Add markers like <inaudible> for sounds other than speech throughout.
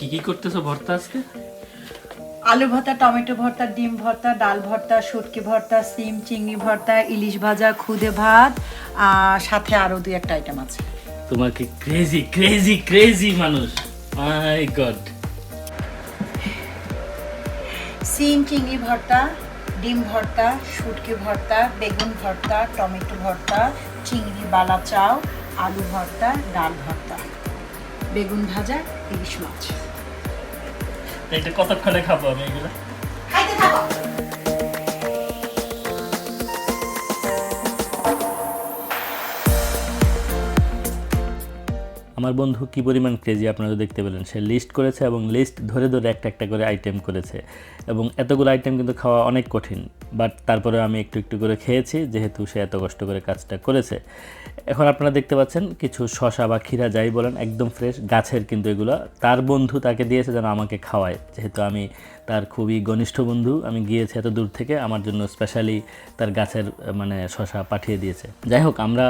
কি কি করতেছো ভর্তা আজকে? আলু ভর্তা টমেটো ভর্তা ডিম ভর্তা ডাল ভর্তা শুটকি ভর্তা সিম চিংড়ি ভর্তা ইলিশ ভাজা খুদে ভাত আর সাথে আরও দুই একটা আইটেম আছে। তোমার কি ক্রেজি ক্রেজি ক্রেজি মানুষ? মাই গড সিম চিংড়ি ভর্তা ডিম ভর্তা শুটকি ভর্তা বেগুন ভর্তা টমেটো ভর্তা চিংড়ি বালা চাও আলু ভর্তা ডাল ভর্তা বেগুন ভাজা ইলিশ মাছ। এটা কতক্ষণে খাব আমি এগুলো? খাইতে থাকো। আমার বন্ধু কি পরিমাণ ক্রেজি আপনারা দেখতে পেলেন। সে লিস্ট করেছে এবং লিস্ট ধরে ধরে একটা একটা করে আইটেম করেছে। এবং এতগুলো আইটেম কিন্তু খাওয়া অনেক কঠিন। বাট তারপরে আমি একটু একটু করে খেয়েছি, যেহেতু সে এত কষ্ট করে কাজটা করেছে। এখন আপনারা দেখতে পাচ্ছেন, কিছু শশা বা ক্ষীরা যাই বলেন, একদম ফ্রেশ গাছের কিন্তু এগুলো। তার বন্ধু তাকে দিয়েছে যেন আমাকে খাওয়ায়। যেহেতু আমি তার খুবই ঘনিষ্ঠ বন্ধু। আমি গিয়েছি এত দূর থেকে, আমার জন্য স্পেশালি তার গাছের মানে শশা পাঠিয়ে দিয়েছে। যাই হোক, আমরা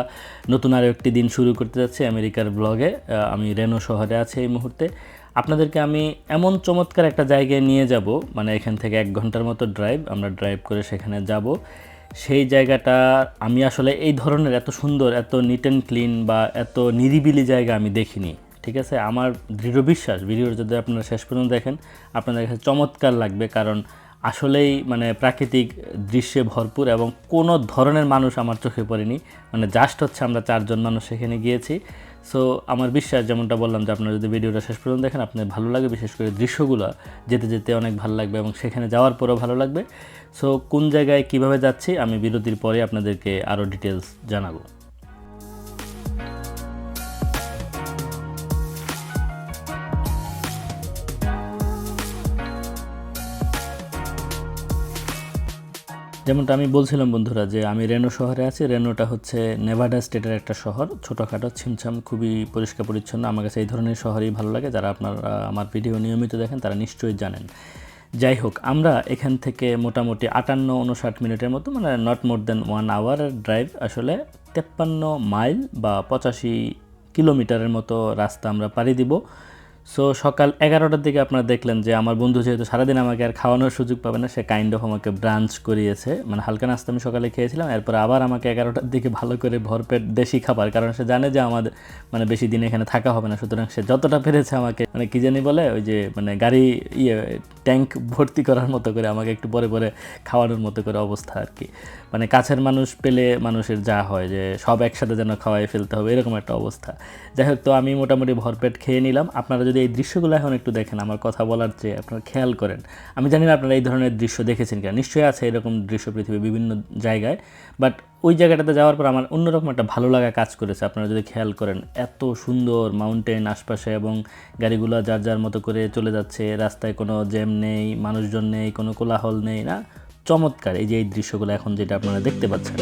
নতুন আরও একটি দিন শুরু করতে যাচ্ছি আমেরিকার ব্লগে আমি রেনো শহরে আছি এই মুহূর্তে। আপনাদেরকে আমি এমন চমৎকার একটা জায়গায় নিয়ে যাব মানে এখান থেকে এক ঘণ্টার মতো ড্রাইভ আমরা ড্রাইভ করে সেখানে যাব। সেই জায়গাটা আমি আসলে এই ধরনের এত সুন্দর, এত নিট অ্যান্ড ক্লিন বা এত নিরিবিলি জায়গা আমি দেখিনি। ঠিক আছে? আমার দৃঢ় বিশ্বাস ভিডিওর যদি আপনারা শেষ পর্যন্ত দেখেন, আপনাদের কাছে চমৎকার লাগবে। কারণ আসলেই মানে প্রাকৃতিক দৃশ্যে ভরপুর এবং কোনো ধরনের মানুষ আমার চোখে পড়েনি। মানে জাস্ট হচ্ছে আমরা চারজন মানুষ সেখানে গিয়েছি। সো আমার বিশ্বাস যেমনটা বললাম যে আপনারা যদি ভিডিওটা শেষ পর্যন্ত দেখেন আপনার ভালো লাগে। বিশেষ করে দৃশ্যগুলো যেতে যেতে অনেক ভালো লাগবে এবং সেখানে যাওয়ার পরেও ভালো লাগবে। সো কোন জায়গায় কীভাবে যাচ্ছি, আমি বিরতির পরে আপনাদেরকে আরও ডিটেলস জানাব। যেমনটা আমি বলছিলাম বন্ধুরা যে আমি রেনো শহরে আছি রেনোটা হচ্ছে নেভাডা স্টেটের একটা শহর। ছোটোখাটো, ছিমছাম, খুবই পরিষ্কার, পরিচ্ছন্ন। আমার কাছে এই ধরনের শহরই ভালো লাগে। যারা আপনারা আমার ভিডিও নিয়মিত দেখেন, তারা নিশ্চয়ই জানেন। যাই হোক, আমরা এখান থেকে মোটামুটি আটান্ন উনষাট মিনিটের মতো মানে নট মোর দেন ওয়ান আওয়ারের ড্রাইভ আসলে তেপ্পান্ন মাইল বা পঁচাশি কিলোমিটারের মতো রাস্তা আমরা পাড়ি দিব। সো সকাল এগারোটার দিকে আপনারা দেখলেন যে আমার বন্ধু যেহেতু সারাদিন আমাকে আর খাওয়ানোর সুযোগ পাবে না, সে কাইন্ড অফ আমাকে ব্রাঞ্চ করিয়েছে। মানে হালকা নাস্তা আমি সকালে খেয়েছিলাম, এরপর আবার আমাকে এগারোটার দিকে ভালো করে ভরপেট দেশি খাবার, কারণ সে জানে যে আমাদের মানে বেশি দিন এখানে থাকা হবে না, সুতরাং সে যতটা পেরেছে আমাকে মানে কি জানি বলে, ওই যে মানে গাড়ি ইয়ে ট্যাঙ্ক ভর্তি করার মতো করে আমাকে একটু পরে পরে খাওয়ানোর মতো করে অবস্থা আর কি। মানে কাছের মানুষ পেলে মানুষের যা হয়, যে সব একসাথে যেন খাওয়াই ফেলতে হবে, এরকম একটা অবস্থা। যাই হোক, তো আমি মোটামুটি ভরপেট খেয়ে নিলাম। আপনারা যদি এই দৃশ্যগুলো এখন একটু দেখেন, আমার কথা বলার চেয়ে আপনারা খেয়াল করেন। আমি জানি না আপনারা এই ধরনের দৃশ্য দেখেছেন কিনা, নিশ্চয়ই আছে এরকম দৃশ্য পৃথিবীর বিভিন্ন জায়গায় বাট ওই জায়গাটাতে যাওয়ার পর আমার অন্যরকম একটা ভালো লাগা কাজ করেছে, আপনারা যদি খেয়াল করেন। এত সুন্দর মাউন্টেন আশপাশে এবং গাড়িগুলো যার যার মতো করে চলে যাচ্ছে, রাস্তায় কোনো জ্যাম নেই, মানুষজন নেই, কোনো কোলাহল নেই, না? চমৎকার এই যে এই দৃশ্যগুলো এখন যেটা আপনারা দেখতে পাচ্ছেন।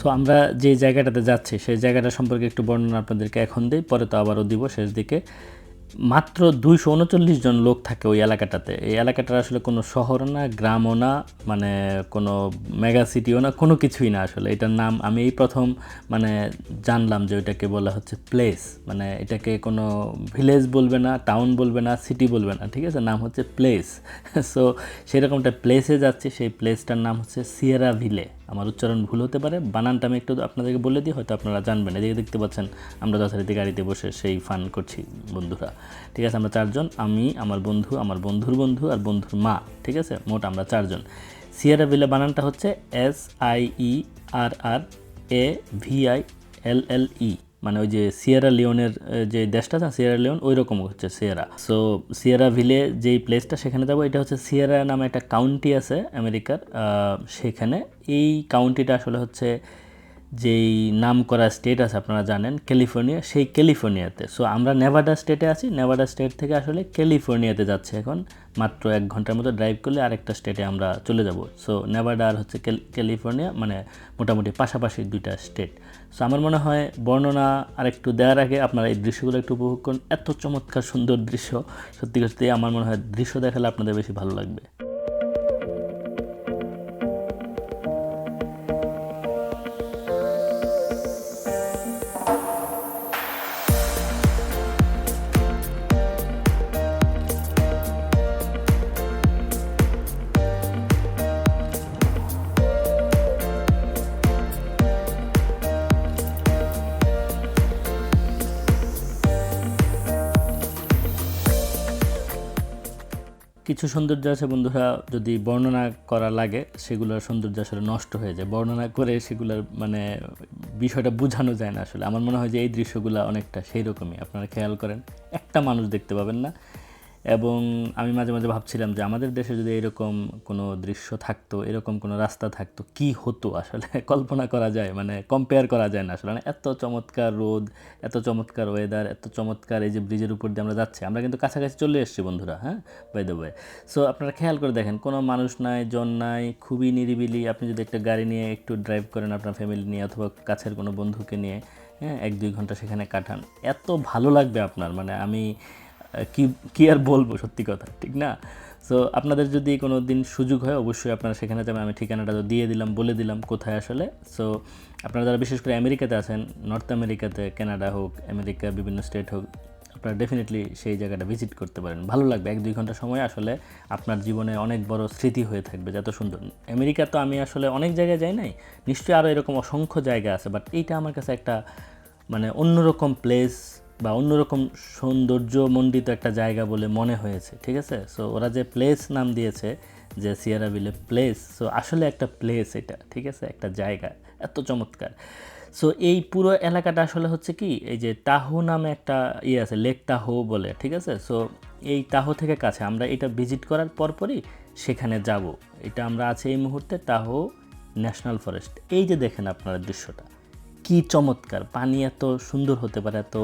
সো আমরা যে জায়গাটাতে যাচ্ছি, সেই জায়গাটা সম্পর্কে একটু বর্ণনা আপনাদেরকে এখন দিই, পরে তো আবারও দিব শেষ দিকে। মাত্র দুইশো উনচল্লিশ জন লোক থাকে ওই এলাকাটাতে। এই এলাকাটা আসলে কোনো শহর না, গ্রামও না মানে কোনো মেগা সিটিও না, কোনো কিছুই না আসলে। এটার নাম আমি এই প্রথম মানে জানলাম যে ওইটাকে বলা হচ্ছে প্লেস মানে এটাকে কোনো ভিলেজ বলবে না টাউন বলবে না সিটি বলবে না, ঠিক আছে? নাম হচ্ছে প্লেস সো <laughs> সেরকমটা প্লেসে যাচ্ছি, সেই প্লেসটার নাম হচ্ছে সিয়েরা ভিলে আমার উচ্চারণ ভুল হতে পারে। বানানটা আমি একটু আপনাদেরকে বলে দিই, হয়তো আপনারা জানবেন। এদিকে দেখতে পাচ্ছেন, আমরা যথারীতি গাড়িতে বসে সেই ফান করছি বন্ধুরা। ঠিক আছে, আমরা চারজন। আমি, আমার বন্ধু, আমার বন্ধুর বন্ধু আর বন্ধুর মা। ঠিক আছে, মোট আমরা চারজন। সিয়ারা ভিলে বানানটা হচ্ছে S I E R R A V I L L E. মানে ওই যে সিয়েরা লিওনের যে দেশটা না সিয়েরা লিওন ওই রকম হচ্ছে সিয়েরা সো সিয়েরা ভিলে যেই প্লেসটা সেখানে যাব, এটা হচ্ছে সিয়েরা নামে একটা কাউন্টি আছে আমেরিকার সেখানে এই কাউন্টিটা আসলে হচ্ছে যেই নাম করা স্টেট আছে, আপনারা জানেন ক্যালিফোর্নিয়া সেই ক্যালিফোর্নিয়াতে সো আমরা নেভাডা স্টেটে আছি। নেভাডা স্টেট থেকে আসলে ক্যালিফোর্নিয়াতে যাচ্ছে এখন। মাত্র এক ঘণ্টার মতো ড্রাইভ করলে আরেকটা স্টেটে আমরা চলে যাব। সো নেভাডা আর হচ্ছে ক্যালিফোর্নিয়া মানে মোটামুটি পাশাপাশি দুইটা স্টেট সো আমার মনে হয় বর্ণনা আরেকটু দেওয়ার আগে আপনারা এই দৃশ্যগুলো একটু উপভোগ করুন। এত চমৎকার সুন্দর দৃশ্য। সত্যি সত্যি আমার মনে হয় দৃশ্য দেখালে আপনাদের বেশি ভালো লাগবে। কিছু সৌন্দর্য আছে বন্ধুরা, যদি বর্ণনা করা লাগে সেগুলোর সৌন্দর্য আসলে নষ্ট হয়ে যায়। বর্ণনা করে সেগুলোর মানে বিষয়টা বোঝানো যায় না আসলে। আমার মনে হয় যে এই দৃশ্যগুলো অনেকটা সেই রকমই আপনারা খেয়াল করেন, একটা মানুষ দেখতে পাবেন না। এবং আমি মাঝে মাঝে ভাবছিলাম যে আমাদের দেশে যদি এরকম কোনো দৃশ্য থাকতো, এরকম কোনো রাস্তা থাকতো, কি হতো? আসলে <laughs> কল্পনা করা যায় মানে কম্পেয়ার করা যায় না আসলে। মানে এত চমৎকার রোদ, এত চমৎকার ওয়েদার এত চমৎকার এই যে ব্রিজের উপর দিয়ে আমরা যাচ্ছি, আমরা কিন্তু কাছাকাছি চলে এসেছি বন্ধুরা হ্যাঁ? বাই দ্য ওয়ে সো আপনারা খেয়াল করে দেখেন, কোনো মানুষ নাই, জন নাই, খুবই নিরিবিলি। আপনি যদি একটা গাড়ি নিয়ে একটু ড্রাইভ করেন আপনার ফ্যামিলি নিয়ে অথবা কাছের কোনো বন্ধুকে নিয়ে হ্যাঁ? এক দুই ঘণ্টা সেখানে কাটান। এত ভালো লাগবে আপনার মানে আমি কি কি আর বলব সত্যি কথা, ঠিক না? সো আপনাদের যদি কোনো দিন সুযোগ হয়, অবশ্যই আপনারা সেখানে যাবেন। আমি ঠিকানাটা তো দিয়ে দিলাম, বলে দিলাম কোথায় আসলে। সো আপনারা যারা বিশেষ করে আমেরিকাতে আছেন, নর্থ আমেরিকাতে, কানাডা হোক, আমেরিকা বিভিন্ন স্টেট হোক, আপনারা ডেফিনেটলি সেই জায়গাটা ভিজিট করতে পারেন। ভালো লাগবে, এক দুই ঘণ্টা সময় আসলে আপনার জীবনে অনেক বড় স্মৃতি হয়ে থাকবে যত সুন্দর। আমেরিকা তো আমি আসলে অনেক জায়গায় যাই নাই, নিশ্চয়ই আরও এরকম অসংখ্য জায়গা আছে বাট এইটা আমার কাছে একটা মানে অন্যরকম প্লেস বা অন্যরকম সৌন্দর্যমণ্ডিত একটা জায়গা বলে মনে হয়েছে, ঠিক আছে? সো ওরা যে প্লেস নাম দিয়েছে, যে সিয়ারাবিলে প্লেস সো আসলে একটা প্লেস এটা, ঠিক আছে? একটা জায়গা, এত চমৎকার। সো এই পুরো এলাকাটা আসলে হচ্ছে কি, এই যে তাহো নামে একটা ইয়ে আছে লেক তাহো বলে, ঠিক আছে? সো এই তাহো থেকে কাছে, আমরা এটা ভিজিট করার পরপরই সেখানে যাব। এটা আমরা আছে এই মুহূর্তে তাহো ন্যাশনাল ফরেস্ট এই যে দেখেন আপনারা দৃশ্যটা। কি চমৎকার, পানি এত সুন্দর হতে পারে, এত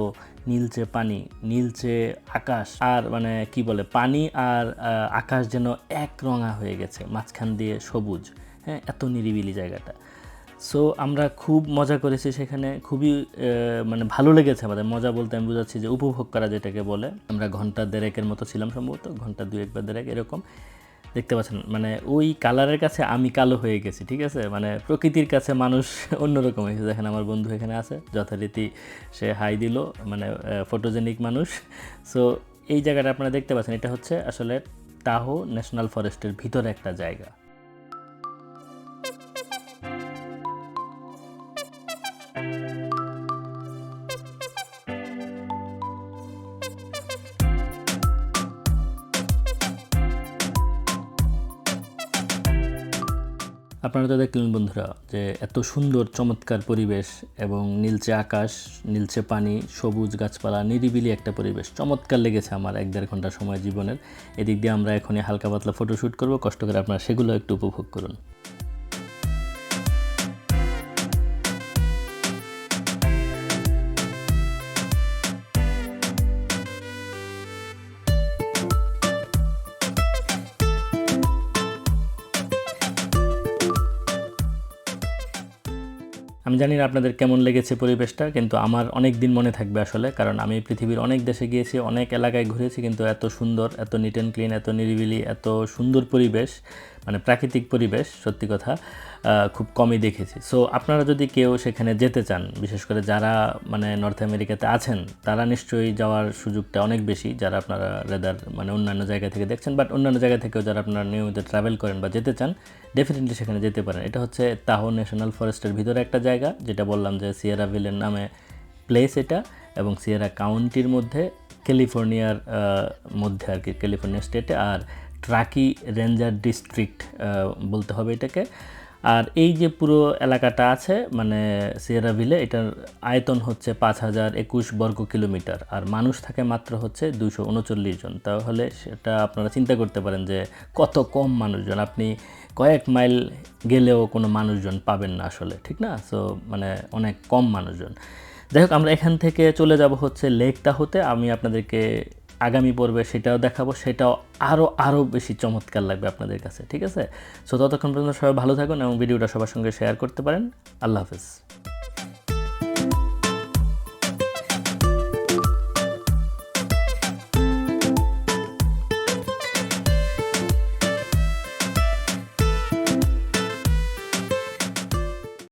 নীলচে পানি, নীলচে আকাশ, আর মানে কি বলে, পানি আর আকাশ যেন এক রঙা হয়ে গেছে, মাঝখান দিয়ে সবুজ হ্যাঁ এত নিরিবিলি জায়গাটা। সো আমরা খুব মজা করেছি সেখানে, খুবই মানে ভালো লেগেছে আমাদের। মজা বলতে আমি বোঝাচ্ছি যে উপভোগ করা যেটাকে বলে, আমরা ঘণ্টা দেড়েকের মতো ছিলাম সম্ভবত, ঘণ্টা দুয়েক একবার দেড়েক এরকম। দেখতে পাচ্ছেন মানে ওই কালারের কাছে আমি কালো হয়ে গেছি, ঠিক আছে? মানে প্রকৃতির কাছে মানুষ <laughs> অন্যরকম হয়েছে। দেখেন আমার বন্ধু এখানে আছে, যথারীতি সে হাই দিল মানে ফটোজেনিক মানুষ। সো এই জায়গাটা আপনারা দেখতে পাচ্ছেন, এটা হচ্ছে আসলে তাহো ন্যাশনাল ফরেস্টের ভিতরে একটা জায়গা। আপনারা তো দেখলেন বন্ধুরা যে এত সুন্দর, চমৎকার পরিবেশ এবং নীলচে আকাশ, নীলচে পানি, সবুজ গাছপালা, নিরিবিলি একটা পরিবেশ। চমৎকার লেগেছে আমার এক দেড় ঘণ্টা সময় জীবনের। এদিক দিয়ে আমরা এখনই হালকা পাতলা ফটোশ্যুট করব। কষ্ট করে আপনারা সেগুলো একটু উপভোগ করুন। আমি জানি না আপনাদের কেমন লেগেছে পরিবেশটা, কিন্তু আমার অনেক দিন মনে থাকবে আসলে, কারণ আমি পৃথিবীর অনেক দেশে গিয়েছি, অনেক এলাকায় ঘুরেছি, কিন্তু এত সুন্দর, এত নিট অ্যান্ড ক্লিন এত নিরিবিলি, এত সুন্দর পরিবেশ। মানে প্রাকৃতিক পরিবেশ, সত্যি কথা খুব কমই দেখেছি। সো আপনারা যদি কেউ সেখানে যেতে চান, বিশেষ করে যারা মানে নর্থ আমেরিকাতে আছেন, তারা নিশ্চয়ই যাওয়ার সুযোগটা অনেক বেশি, যারা আপনারা রেদার মানে অন্যান্য জায়গা থেকে দেখছেন বাট অন্যান্য জায়গা থেকেও যারা আপনারা নিয়মিত ট্রাভেল করেন বা যেতে চান ডেফিনেটলি সেখানে যেতে পারেন। এটা হচ্ছে তাহো ন্যাশনাল ফরেস্টের ভিতরে একটা জায়গা, যেটা বললাম যে সিয়েরা ভিলের নামে প্লেস এটা, এবং সিয়েরা কাউন্টির মধ্যে ক্যালিফোর্নিয়ার মধ্যে আর কি ক্যালিফোর্নিয়া স্টেটে আর ট্রাকি রেঞ্জার ডিস্ট্রিক্ট বলতে হবে এটাকে। আর এই যে পুরো এলাকাটা আছে মানে সিয়েরাভিলে এটার আয়তন হচ্ছে পাঁচ হাজার একুশ বর্গ কিলোমিটার, আর মানুষ থাকে মাত্র হচ্ছে দুশো উনচল্লিশ জন। তাহলে সেটা আপনারা চিন্তা করতে পারেন যে কত কম মানুষজন। আপনি কয়েক মাইল গেলেও কোনো মানুষজন পাবেন না আসলে, ঠিক না? সো মানে অনেক কম মানুষজন। যাই হোক, আমরা এখান থেকে চলে যাব হচ্ছে লেকটা হতে। আমি আপনাদেরকে আগামী পর্বে সেটাও দেখাবো, সেটাও আরও আরও বেশি চমৎকার লাগবে আপনাদের কাছে, ঠিক আছে? সো ততক্ষণ পর্যন্ত সবাই ভালো থাকুন এবং ভিডিওটা সবার সঙ্গে শেয়ার করতে পারেন। আল্লাহ হাফেজ।